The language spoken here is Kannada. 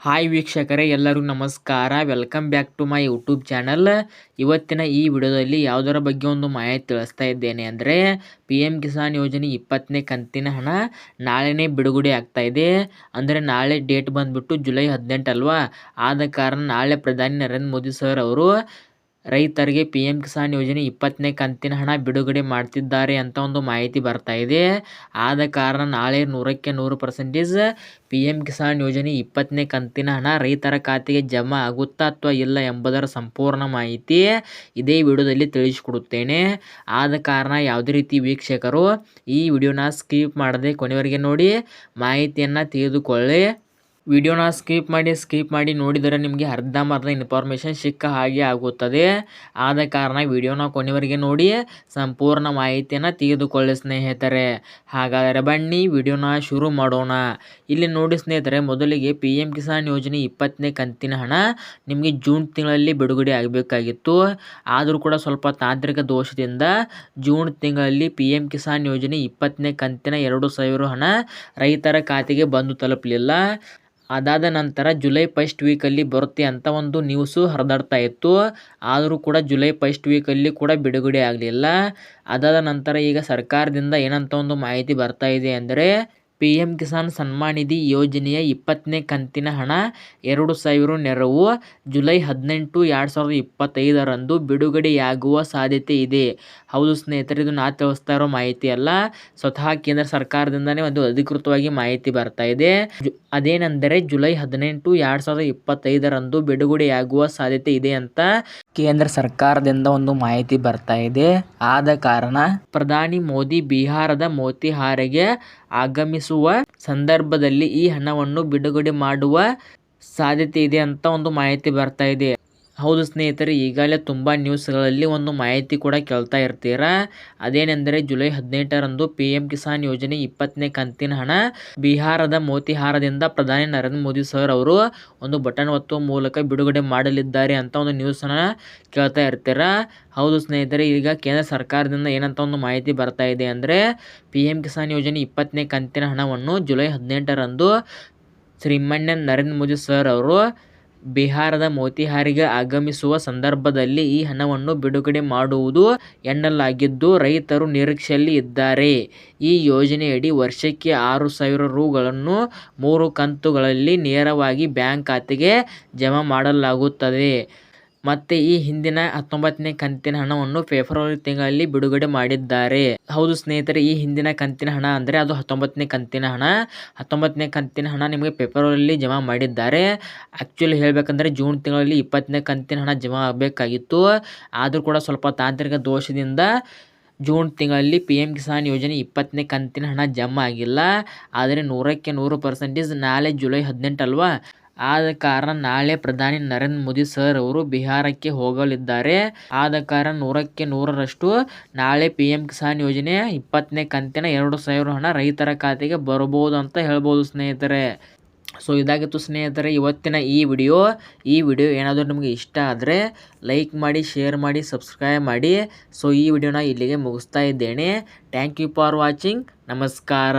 ಹಾಯ್ ವೀಕ್ಷಕರೇ, ಎಲ್ಲರೂ ನಮಸ್ಕಾರ. Welcome back to my YouTube channel ಇವತ್ತಿನ ಈ ವಿಡಿಯೋದಲ್ಲಿ ಯಾವುದರ ಬಗ್ಗೆ ಒಂದು ಮಾಹಿತಿ ತಿಳಿಸ್ತಾ ಇದ್ದೇನೆ ಅಂದರೆ ಪಿ ಎಂ ಕಿಸಾನ್ ಯೋಜನೆ ಇಪ್ಪತ್ತನೇ ಕಂತಿನ ಹಣ ನಾಳೆನೇ ಬಿಡುಗಡೆ ಆಗ್ತಾ ಇದೆ. ಅಂದರೆ, ನಾಳೆ ಡೇಟ್ ಬಂದುಬಿಟ್ಟು ಜುಲೈ ಹದಿನೆಂಟು ಅಲ್ವಾ ಆದ ಕಾರಣ ನಾಳೆ ಪ್ರಧಾನಿ ನರೇಂದ್ರ ಮೋದಿ ಸರ್ ಅವರು ರೈತರಿಗೆ ಪಿ ಎಂ ಕಿಸಾನ್ ಯೋಜನೆ ಇಪ್ಪತ್ತನೇ ಕಂತಿನ ಹಣ ಬಿಡುಗಡೆ ಮಾಡ್ತಿದ್ದಾರೆ ಅಂತ ಒಂದು ಮಾಹಿತಿ ಬರ್ತಾ ಇದೆ. ಆದ ಕಾರಣ ನಾಳೆ ನೂರಕ್ಕೆ ನೂರು ಪರ್ಸೆಂಟೇಜ್ ಪಿ ಎಂ ಕಿಸಾನ್ ಯೋಜನೆ ಇಪ್ಪತ್ತನೇ ಕಂತಿನ ಹಣ ರೈತರ ಖಾತೆಗೆ ಜಮಾ ಆಗುತ್ತಾ ಅಥವಾ ಇಲ್ಲ ಎಂಬುದರ ಸಂಪೂರ್ಣ ಮಾಹಿತಿ ಇದೇ ವಿಡಿಯೋದಲ್ಲಿ ತಿಳಿಸಿಕೊಡುತ್ತೇನೆ. ಆದ ಕಾರಣ ಯಾವುದೇ ರೀತಿ ವೀಕ್ಷಕರು ಈ ವಿಡಿಯೋನ ಸ್ಕಿಪ್ ಮಾಡದೆ ಕೊನೆವರೆಗೆ ನೋಡಿ ಮಾಹಿತಿಯನ್ನು ತಿಳಿದುಕೊಳ್ಳಿ. ವಿಡಿಯೋನ ಸ್ಕಿಪ್ ಮಾಡಿ ಸ್ಕಿಪ್ ಮಾಡಿ ನೋಡಿದರೆ ನಿಮಗೆ ಅರ್ಧಂಬರ್ಧ ಇನ್ಫಾರ್ಮೇಷನ್ ಸಿಕ್ಕ ಹಾಗೆ ಆಗುತ್ತದೆ. ಆದ ಕಾರಣ ವಿಡಿಯೋನ ಕೊನೆವರೆಗೆ ನೋಡಿ, ಸಂಪೂರ್ಣ ಮಾಹಿತಿಯನ್ನು ತೆಗೆದುಕೊಳ್ಳಿ ಸ್ನೇಹಿತರೆ. ಹಾಗಾದರೆ ಬನ್ನಿ, ವಿಡಿಯೋನ ಶುರು ಮಾಡೋಣ. ಇಲ್ಲಿ ನೋಡಿ ಸ್ನೇಹಿತರೆ, ಮೊದಲಿಗೆ ಪಿ ಕಿಸಾನ್ ಯೋಜನೆ ಇಪ್ಪತ್ತನೇ ಕಂತಿನ ಹಣ ನಿಮಗೆ ಜೂನ್ ತಿಂಗಳಲ್ಲಿ ಬಿಡುಗಡೆ ಆಗಬೇಕಾಗಿತ್ತು. ಆದರೂ ಕೂಡ ಸ್ವಲ್ಪ ತಾಂತ್ರಿಕ ದೋಷದಿಂದ ಜೂನ್ ತಿಂಗಳಲ್ಲಿ ಪಿ ಕಿಸಾನ್ ಯೋಜನೆ ಇಪ್ಪತ್ತನೇ ಕಂತಿನ ಎರಡು ಸಾವಿರ ಹಣ ರೈತರ ಖಾತೆಗೆ ಬಂದು ತಲುಪಲಿಲ್ಲ. ಅದಾದ ನಂತರ ಜುಲೈ ಫಸ್ಟ್ ವೀಕಲ್ಲಿ ಬರುತ್ತೆ ಅಂತ ಒಂದು ನ್ಯೂಸು ಹರಿದಾಡ್ತಾ ಇತ್ತು. ಆದರೂ ಕೂಡ ಜುಲೈ ಫಸ್ಟ್ ವೀಕಲ್ಲಿ ಕೂಡ ಬಿಡುಗಡೆ ಆಗಲಿಲ್ಲ. ಅದಾದ ನಂತರ ಈಗ ಸರ್ಕಾರದಿಂದ ಏನಂತ ಒಂದು ಮಾಹಿತಿ ಬರ್ತಾ ಇದೆ ಅಂದರೆ ಪಿ ಎಂ ಕಿಸಾನ್ ಸಮ್ಮಾನ ನಿಧಿ ಯೋಜನೆಯ ಇಪ್ಪತ್ತನೇ ಕಂತಿನ ಹಣ ಎರಡು ಸಾವಿರ ನೆರವು. ಜುಲೈ ಹದಿನೆಂಟು, ಎರಡು ಸಾವಿರದ ಇಪ್ಪತ್ತೈದರಂದು ಬಿಡುಗಡೆಯಾಗುವ ಸಾಧ್ಯತೆ ಇದೆ. ಹೌದು ಸ್ನೇಹಿತರೆ, ಇದು ನಾ ತಿಳಿಸ್ತಾ ಇರೋ ಮಾಹಿತಿ ಅಲ್ಲ. ಸ್ವತಃ ಕೇಂದ್ರ ಸರ್ಕಾರದಿಂದನೇ ಒಂದು ಅಧಿಕೃತವಾಗಿ ಮಾಹಿತಿ ಬರ್ತಾ ಇದೆ. ಅದೇನೆಂದರೆ ಜುಲೈ ಹದಿನೆಂಟು, ಎರಡು ಸಾವಿರದ ಇಪ್ಪತ್ತೈದರಂದು ಬಿಡುಗಡೆಯಾಗುವ ಸಾಧ್ಯತೆ ಇದೆ ಅಂತ ಕೇಂದ್ರ ಸರ್ಕಾರದಿಂದ ಒಂದು ಮಾಹಿತಿ ಬರ್ತಾ ಇದೆ. ಆದ ಕಾರಣ ಪ್ರಧಾನಿ ಮೋದಿ ಬಿಹಾರದ ಮೋತಿಹಾರಿಗೆ ಆಗಮಿಸುವ ಸಂದರ್ಭದಲ್ಲಿ ಈ ಹಣವನ್ನು ಬಿಡುಗಡೆ ಮಾಡುವ ಸಾಧ್ಯತೆ ಇದೆ ಅಂತ ಒಂದು ಮಾಹಿತಿ ಬರ್ತಾ ಇದೆ. ಹೌದು ಸ್ನೇಹಿತರೆ, ಈಗಾಗಲೇ ತುಂಬ ನ್ಯೂಸ್ಗಳಲ್ಲಿ ಒಂದು ಮಾಹಿತಿ ಕೂಡ ಕೇಳ್ತಾ ಇರ್ತೀರಾ? ಅದೇನೆಂದರೆ ಜುಲೈ ಹದಿನೆಂಟರಂದು ಪಿ ಎಂ ಕಿಸಾನ್ ಯೋಜನೆ ಇಪ್ಪತ್ತನೇ ಕಂತಿನ ಹಣ ಬಿಹಾರದ ಮೋತಿಹಾರದಿಂದ ಪ್ರಧಾನಿ ನರೇಂದ್ರ ಮೋದಿ ಸರ್ ಅವರು ಒಂದು ಬಟನ್ ಒತ್ತುವ ಮೂಲಕ ಬಿಡುಗಡೆ ಮಾಡಲಿದ್ದಾರೆ ಅಂತ ಒಂದು ನ್ಯೂಸನ್ನು ಕೇಳ್ತಾ ಇರ್ತೀರಾ? ಹೌದು ಸ್ನೇಹಿತರೆ, ಈಗ ಕೇಂದ್ರ ಸರ್ಕಾರದಿಂದ ಏನಂತ ಒಂದು ಮಾಹಿತಿ ಬರ್ತಾ ಇದೆ ಅಂದರೆ ಪಿ ಎಂ ಕಿಸಾನ್ ಯೋಜನೆ ಇಪ್ಪತ್ತನೇ ಕಂತಿನ ಹಣವನ್ನು ಜುಲೈ ಹದಿನೆಂಟರಂದು ಶ್ರೀಮಾನ್ಯ ನರೇಂದ್ರ ಮೋದಿ ಸರ್ ಅವರು ಬಿಹಾರದ ಮೋತಿಹಾರಿಗೆ ಆಗಮಿಸುವ ಸಂದರ್ಭದಲ್ಲಿ ಈ ಹಣವನ್ನು ಬಿಡುಗಡೆ ಮಾಡುವುದು ಎನ್ನಲಾಗಿದ್ದು, ರೈತರು ನಿರೀಕ್ಷೆಯಲ್ಲಿ ಇದ್ದಾರೆ. ಈ ಯೋಜನೆಯಡಿ ವರ್ಷಕ್ಕೆ ಆರು ಸಾವಿರ ರೂಗಳನ್ನು ಮೂರು ಕಂತುಗಳಲ್ಲಿ ನೇರವಾಗಿ ಬ್ಯಾಂಕ್ ಖಾತೆಗೆ ಜಮಾ ಮಾಡಲಾಗುತ್ತದೆ. ಮತ್ತೆ ಈ ಹಿಂದಿನ ಹತ್ತೊಂಬತ್ತನೇ ಕಂತಿನ ಹಣವನ್ನು ಫೆಬ್ರವರಿ ತಿಂಗಳಲ್ಲಿ ಬಿಡುಗಡೆ ಮಾಡಿದ್ದಾರೆ. ಹೌದು ಸ್ನೇಹಿತರೆ, ಈ ಹಿಂದಿನ ಕಂತಿನ ಹಣ ಅಂದರೆ ಅದು ಹತ್ತೊಂಬತ್ತನೇ ಕಂತಿನ ಹಣ. ಹತ್ತೊಂಬತ್ತನೇ ಕಂತಿನ ಹಣ ನಿಮಗೆ ಫೆಬ್ರವರಿಯಲ್ಲಿ ಜಮಾ ಮಾಡಿದ್ದಾರೆ. ಆ್ಯಕ್ಚುಲಿ ಹೇಳಬೇಕಂದ್ರೆ ಜೂನ್ ತಿಂಗಳಲ್ಲಿ ಇಪ್ಪತ್ತನೇ ಕಂತಿನ ಹಣ ಜಮಾ ಆಗಬೇಕಾಗಿತ್ತು. ಆದರೂ ಕೂಡ ಸ್ವಲ್ಪ ತಾಂತ್ರಿಕ ದೋಷದಿಂದ ಜೂನ್ ತಿಂಗಳಲ್ಲಿ ಪಿ ಎಂ ಕಿಸಾನ್ ಯೋಜನೆ ಇಪ್ಪತ್ತನೇ ಕಂತಿನ ಹಣ ಜಮಾ ಆಗಿಲ್ಲ. ಆದರೆ ನೂರಕ್ಕೆ ನೂರು ಪರ್ಸೆಂಟೇಜ್ ನಾಳೆ ಜುಲೈ ಹದಿನೆಂಟು ಅಲ್ವಾ? ಆದ ಕಾರಣ ನಾಳೆ ಪ್ರಧಾನಿ ನರೇಂದ್ರ ಮೋದಿ ಸರ್ ಅವರು ಬಿಹಾರಕ್ಕೆ ಹೋಗಲಿದ್ದಾರೆ. ಆದ ಕಾರಣ ನೂರಕ್ಕೆ ನೂರರಷ್ಟು ನಾಳೆ ಪಿ ಎಂ ಕಿಸಾನ್ ಯೋಜನೆ ಇಪ್ಪತ್ತನೇ ಕಂತಿನ ಎರಡು ಸಾವಿರ ಹಣ ರೈತರ ಖಾತೆಗೆ ಬರಬಹುದು ಅಂತ ಹೇಳ್ಬೋದು ಸ್ನೇಹಿತರೆ. ಸೊ, ಇದಾಗಿತ್ತು ಸ್ನೇಹಿತರೆ, ಇವತ್ತಿನ ಈ ವಿಡಿಯೋ. ಈ ವಿಡಿಯೋ ಏನಾದರೂ ನಿಮಗೆ ಇಷ್ಟ ಆದರೆ ಲೈಕ್ ಮಾಡಿ, ಶೇರ್ ಮಾಡಿ, ಸಬ್ಸ್ಕ್ರೈಬ್ ಮಾಡಿ. ಸೊ, ಈ ವಿಡಿಯೋನ ಇಲ್ಲಿಗೆ ಮುಗಿಸ್ತಾ ಇದ್ದೇನೆ. ಥ್ಯಾಂಕ್ ಯು ಫಾರ್ ವಾಚಿಂಗ್ ನಮಸ್ಕಾರ.